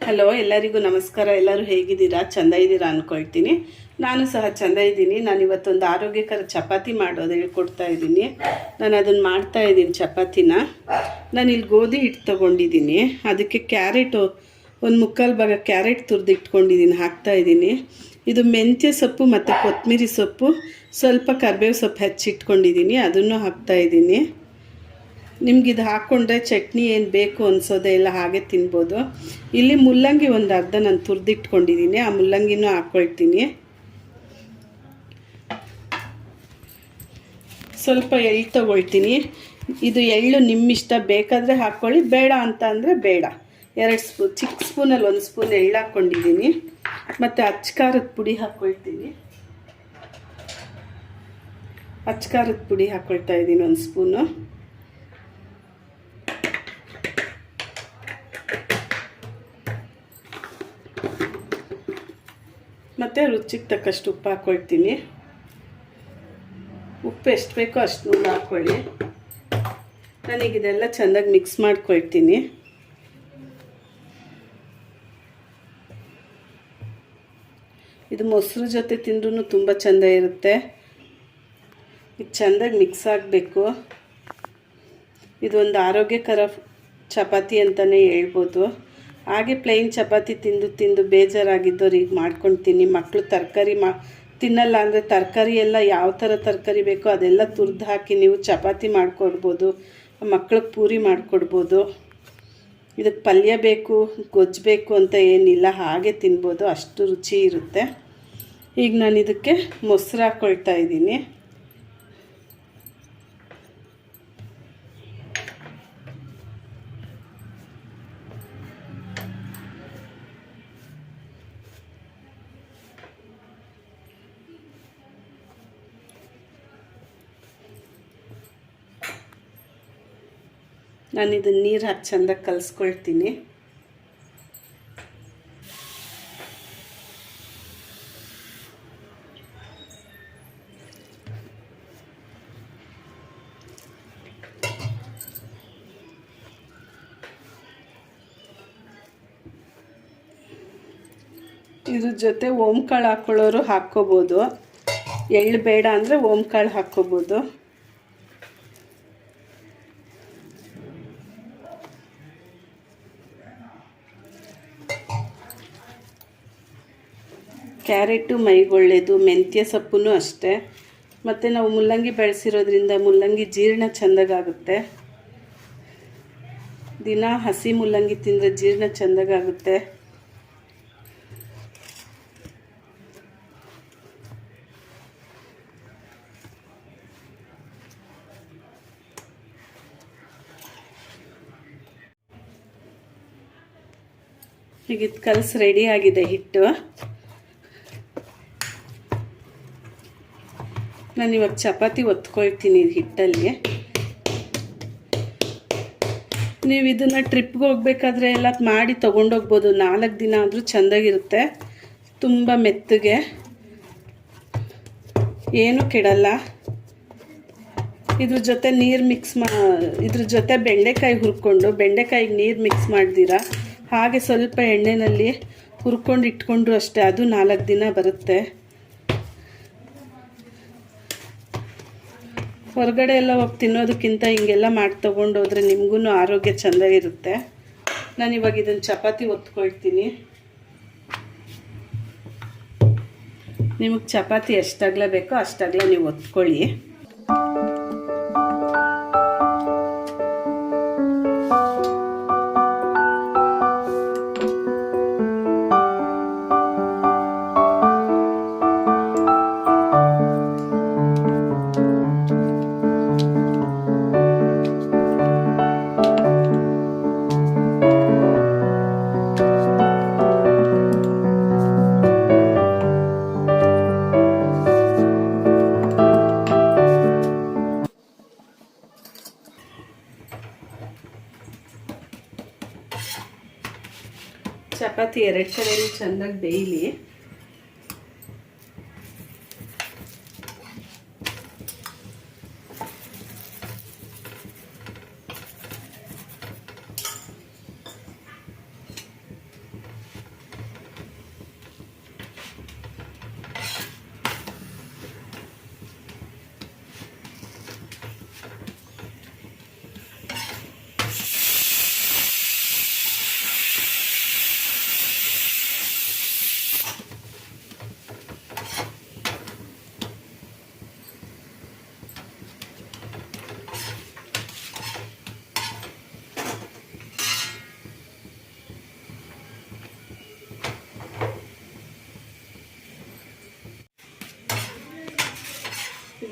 Hello, ಎಲ್ಲರಿಗೂ ನಮಸ್ಕಾರ. ಎಲ್ಲರೂ ಹೇಗಿದ್ದೀರಾ? ಚಂದ ಇದ್ದೀರಾ ಅಂದ್ಕೊಳ್ತೀನಿ ನಾನು ಸಹ ಚಂದ ಇದ್ದೀನಿ. ನಾನು ಇವತ್ತೊಂದು ಆರೋಗ್ಯಕರ ಚಪಾತಿ ಮಾಡೋದು ಹೇಳ್ಕೊಡ್ತಾ ಇದ್ದೀನಿ. ನಾನು ಅದನ್ನು ಮಾಡ್ತಾ ಇದ್ದೀನಿ ಚಪಾತಿನ. ನಾನು ಇಲ್ಲಿ ಗೋಧಿ ಹಿಟ್ಟು ತೊಗೊಂಡಿದ್ದೀನಿ. ಅದಕ್ಕೆ ಕ್ಯಾರೆಟು, ಒಂದು ಮುಕ್ಕಾಲು ಭಾಗ ಕ್ಯಾರೆಟ್ ತುರಿದು ಇಟ್ಕೊಂಡಿದ್ದೀನಿ, ಹಾಕ್ತಾ ಇದ್ದೀನಿ. ಇದು ಮೆಂತ್ಯ ಸೊಪ್ಪು ಮತ್ತು ಕೊತ್ತಂಬರಿ ಸೊಪ್ಪು. ಸ್ವಲ್ಪ ಕರ್ಬೇವು ಸೊಪ್ಪು ಹೆಚ್ಚಿಟ್ಕೊಂಡಿದ್ದೀನಿ. ಅದನ್ನು ಹಾಕ್ತಾ ಇದ್ದೀನಿ. ನಿಮ್ಗೆ ಇದು ಹಾಕ್ಕೊಂಡ್ರೆ ಚಟ್ನಿ ಏನು ಬೇಕು ಅನಿಸೋದೇ ಇಲ್ಲ, ಹಾಗೆ ತಿನ್ಬೋದು. ಇಲ್ಲಿ ಮುಲ್ಲಂಗಿ ಒಂದು ಅರ್ಧ ನಾನು ತುರಿದಿಟ್ಕೊಂಡಿದ್ದೀನಿ ಆ ಮುಲ್ಲಂಗಿನೂ ಹಾಕ್ಕೊಳ್ತೀನಿ ಸ್ವಲ್ಪ ಎಳ್ಳು ತಗೊಳ್ತೀನಿ. ಇದು ಎಳ್ಳು ನಿಮ್ಮಿಷ್ಟ ಬೇಕಾದರೆ ಹಾಕ್ಕೊಳ್ಳಿ ಬೇಡ ಅಂತ ಅಂದರೆ ಬೇಡ. ಎರಡು ಸ್ಪೂನ್ ಚಿಕ್ಕ ಸ್ಪೂನಲ್ಲಿ ಒಂದು ಸ್ಪೂನ್ ಎಳ್ಳು ಹಾಕ್ಕೊಂಡಿದ್ದೀನಿ ಮತ್ತು ಅಚ್ಕಾರದ ಪುಡಿ ಹಾಕ್ಕೊಳ್ತೀನಿ ಅಚ್ಕಾರದ ಪುಡಿ ಹಾಕ್ಕೊಳ್ತಾ ಇದ್ದೀನಿ ಒಂದು ಸ್ಪೂನು. ಮತ್ತು ರುಚಿಗೆ ತಕ್ಕಷ್ಟು ಉಪ್ಪು ಹಾಕ್ಕೊಳ್ತೀನಿ ಉಪ್ಪು ಎಷ್ಟು ಬೇಕೋ ಅಷ್ಟು ಹಾಕ್ಕೊಳ್ಳಿ ನನಗಿದೆಲ್ಲ ಚೆಂದಾಗಿ ಮಿಕ್ಸ್ ಮಾಡ್ಕೊಳ್ತೀನಿ. ಇದು ಮೊಸರು ಜೊತೆ ತಿಂದ್ರೂ ತುಂಬ ಚೆಂದ ಇರುತ್ತೆ. ಇದು ಚೆಂದಾಗಿ ಮಿಕ್ಸ್ ಆಗಬೇಕು. ಇದೊಂದು ಆರೋಗ್ಯಕರ ಚಪಾತಿ ಅಂತಲೇ ಹೇಳ್ಬೋದು. ಹಾಗೆ ಪ್ಲೈನ್ ಚಪಾತಿ ತಿಂದು ತಿಂದು ಬೇಜಾರಾಗಿದ್ದವ್ರು ಈಗ ಮಾಡ್ಕೊಳ್ತೀನಿ ಮಕ್ಕಳು ತರಕಾರಿ ಮಾ, ತಿನ್ನಲ್ಲ ಅಂದರೆ ತರಕಾರಿ ಎಲ್ಲ ಯಾವ ಥರ ತರಕಾರಿ ಬೇಕೋ ಅದೆಲ್ಲ ತುರ್ದು ಹಾಕಿ ನೀವು ಚಪಾತಿ ಮಾಡಿಕೊಡ್ಬೋದು, ಮಕ್ಳಿಗೆ ಪೂರಿ ಮಾಡಿಕೊಡ್ಬೋದು. ಇದಕ್ಕೆ ಪಲ್ಯ ಬೇಕು, ಗೊಜ್ಜು ಬೇಕು ಅಂತ ಏನಿಲ್ಲ, ಹಾಗೆ ತಿನ್ಬೋದು. ಅಷ್ಟು ರುಚಿ ಇರುತ್ತೆ. ಈಗ ನಾನು ಇದಕ್ಕೆ ಮೊಸರು ಹಾಕ್ಕೊಳ್ತಾ ಇದ್ದೀನಿ. ನಾನು ಇದನ್ನು ನೀರು ಹಾಕಿ ಚೆಂದ ಕಲಿಸ್ಕೊಳ್ತೀನಿ. ಇದ್ರ ಜೊತೆ ಓಂಕಾಳು ಹಾಕ್ಕೊಳ್ಳೋರು ಹಾಕ್ಕೋಬೋದು. ಎಳ್ಳು ಬೇಡ ಅಂದರೆ ಕಾಳು ಹಾಕ್ಕೋಬೋದು. ಕ್ಯಾರೆಟು ಮೈಗೊಳ್ಳೆದು, ಮೆಂತ್ಯ ಸೊಪ್ಪು ಅಷ್ಟೇ. ಮತ್ತು ನಾವು ಮುಲ್ಲಂಗಿ ಬೆಳೆಸಿರೋದ್ರಿಂದ ಮುಲ್ಲಂಗಿ ಜೀರ್ಣ ಚೆಂದಾಗುತ್ತೆ ದಿನ ಹಸಿ ಮುಲ್ಲಂಗಿ ತಿಂದರೆ ಜೀರ್ಣ ಚೆಂದಾಗುತ್ತೆ ಈಗ ಇದು ಕಲಸು ರೆಡಿ ಆಗಿದೆ ಹಿಟ್ಟು. ನಾನು ಇವಾಗ ಚಪಾತಿ ಒತ್ಕೊಳ್ತೀನಿ ಹಿಟ್ಟಲ್ಲಿ. ನೀವು ಇದನ್ನು ಟ್ರಿಪ್ಗೆ ಹೋಗ್ಬೇಕಾದ್ರೆ ಎಲ್ಲ ಮಾಡಿ ತೊಗೊಂಡೋಗ್ಬೋದು. ನಾಲ್ಕು ದಿನ ಆದರೂ ಚೆಂದಾಗಿರುತ್ತೆ. ತುಂಬ ಮೆತ್ತಗೆ. ಏನು ಕೆಡಲ್ಲ. ಇದ್ರ ಜೊತೆ ನೀರು ಮಿಕ್ಸ್ ಮಾ, ಇದ್ರ ಜೊತೆ ಬೆಂಡೆಕಾಯಿ ಹುರ್ಕೊಂಡು, ಬೆಂಡೆಕಾಯಿಗೆ ನೀರು ಮಿಕ್ಸ್ ಮಾಡ್ದಿರಾ? ಹಾಗೆ ಸ್ವಲ್ಪ ಎಣ್ಣೆಯಲ್ಲಿ ಹುರ್ಕೊಂಡು ಇಟ್ಕೊಂಡ್ರು ಅಷ್ಟೇ, ಅದು ನಾಲ್ಕು ದಿನ ಬರುತ್ತೆ. ಹೊರಗಡೆ ಎಲ್ಲ ಹೋಗಿ ತಿನ್ನೋದಕ್ಕಿಂತ ಹಿಂಗೆಲ್ಲ ಮಾಡಿ ತೊಗೊಂಡೋದ್ರೆ ನಿಮಗೂ ಆರೋಗ್ಯ ಚೆಂದ ಇರುತ್ತೆ. ನಾನು ಇವಾಗ ಇದನ್ನು ಚಪಾತಿ ಒತ್ಕೊಳ್ತೀನಿ ನಿಮಗೆ ಚಪಾತಿ ಎಷ್ಟಾಗಲೇ ಬೇಕೋ ಅಷ್ಟಾಗಲೇ ನೀವು ಒತ್ಕೊಳ್ಳಿ ಚಪಾತಿ ಎರಡು ಕಡೆಯಲ್ಲಿ ಚೆನ್ನಾಗಿ ಬೇಯಲಿ.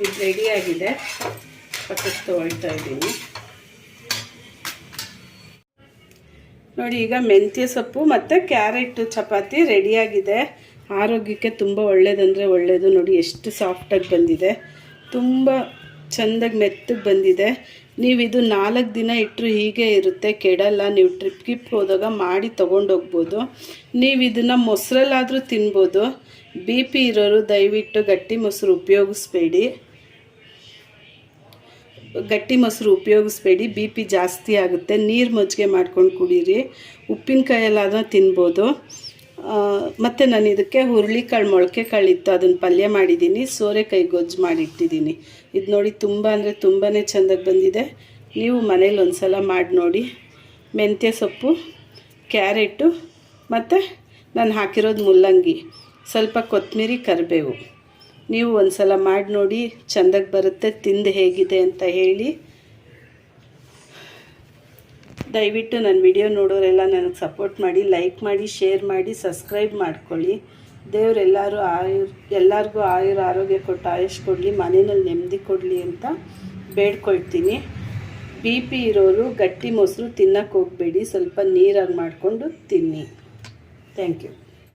ಇದು ರೆಡಿಯಾಗಿದೆ ಪಕ್ಕಕ್ಕೆ ತೊಗೊಳ್ತಾ ಇದ್ದೀನಿ. ನೋಡಿ, ಈಗ ಮೆಂತ್ಯ ಸೊಪ್ಪು ಮತ್ತು ಕ್ಯಾರೆಟ್ ಚಪಾತಿ ರೆಡಿಯಾಗಿದೆ ಆರೋಗ್ಯಕ್ಕೆ ತುಂಬ ಒಳ್ಳೇದಂದರೆ ಒಳ್ಳೆಯದು ನೋಡಿ, ಎಷ್ಟು ಸಾಫ್ಟಾಗಿ ಬಂದಿದೆ. ತುಂಬ ಚೆಂದಾಗಿ ಮೆತ್ತಗೆ ಬಂದಿದೆ. ನೀವು ಇದು ನಾಲ್ಕು ದಿನ ಇಟ್ಟರು ಹೀಗೆ ಇರುತ್ತೆ. ಕೆಡಲ್ಲ. ನೀವು ಟ್ರಿಪ್ ಗಿಪ್ ಹೋದಾಗ ಮಾಡಿ ತೊಗೊಂಡೋಗ್ಬೋದು ನೀವು ಇದನ್ನು ಮೊಸರಲ್ಲಾದರೂ ತಿನ್ಬೋದು. ಬಿ ಪಿ ಇರೋರು ದಯವಿಟ್ಟು ಗಟ್ಟಿ ಮೊಸರು ಉಪಯೋಗಿಸ್ಬೇಡಿ. ಗಟ್ಟಿ ಮೊಸರು ಉಪಯೋಗಿಸ್ಬೇಡಿ, ಬಿ ಪಿ ಜಾಸ್ತಿ ಆಗುತ್ತೆ. ನೀರು ಮಜ್ಜಿಗೆ ಮಾಡ್ಕೊಂಡು ಕುಡೀರಿ. ಉಪ್ಪಿನಕಾಯಲ್ಲಾದರೂ ತಿನ್ಬೋದು. ಮತ್ತು ನಾನು ಇದಕ್ಕೆ ಹುರುಳಿಕಾಳು ಮೊಳಕೆ ಕಾಳಿತ್ತು ಅದನ್ನು ಪಲ್ಯ ಮಾಡಿದ್ದೀನಿ. ಸೋರೆಕಾಯಿ ಗೊಜ್ಜು ಮಾಡಿಟ್ಟಿದ್ದೀನಿ. ಇದು ನೋಡಿ ತುಂಬ ಅಂದರೆ ತುಂಬಾ ಚೆಂದಾಗಿ ಬಂದಿದೆ. ನೀವು ಮನೇಲಿ ಒಂದು ಸಲ ಮಾಡಿ ನೋಡಿ. ಮೆಂತ್ಯ ಸೊಪ್ಪು, ಕ್ಯಾರೆಟು, ಮತ್ತು ನಾನು ಹಾಕಿರೋದು ಮುಲ್ಲಂಗಿ. ಸ್ವಲ್ಪ ಕೊತ್ತಂಬರಿ ಕರಿಬೇವು. ನೀವು ಒಂದು ಸಲ ಮಾಡಿ ನೋಡಿ ಚಂದಕ್ಕೆ ಬರುತ್ತೆ, ತಿಂದು ಹೇಗಿದೆ ಅಂತ ಹೇಳಿ. ದಯವಿಟ್ಟು ನನ್ನ ವಿಡಿಯೋ ನೋಡೋರೆಲ್ಲ ನನಗೆ ಸಪೋರ್ಟ್ ಮಾಡಿ, ಲೈಕ್ ಮಾಡಿ, ಶೇರ್ ಮಾಡಿ, ಸಬ್ಸ್ಕ್ರೈಬ್ ಮಾಡ್ಕೊಳ್ಳಿ. ದೇವರೆಲ್ಲರೂ ಆಯುರ್ ಎಲ್ಲರಿಗೂ ಆಯುರ್ ಆರೋಗ್ಯ ಕೊಟ್ಟು ಆಯುಷ್ ಕೊಡಲಿ ಮನೆಯಲ್ಲಿ ನೆಮ್ಮದಿ ಕೊಡಲಿ ಅಂತ ಬೇಡ್ಕೊಳ್ತೀನಿ. ಬಿ ಪಿ ಇರೋರು ಗಟ್ಟಿ ಮೊಸರು ತಿನ್ನಕ್ಕೆ ಹೋಗಬೇಡಿ, ಸ್ವಲ್ಪ ನೀರಾಗಿ ಮಾಡಿಕೊಂಡು ತಿನ್ನಿ. Thank you.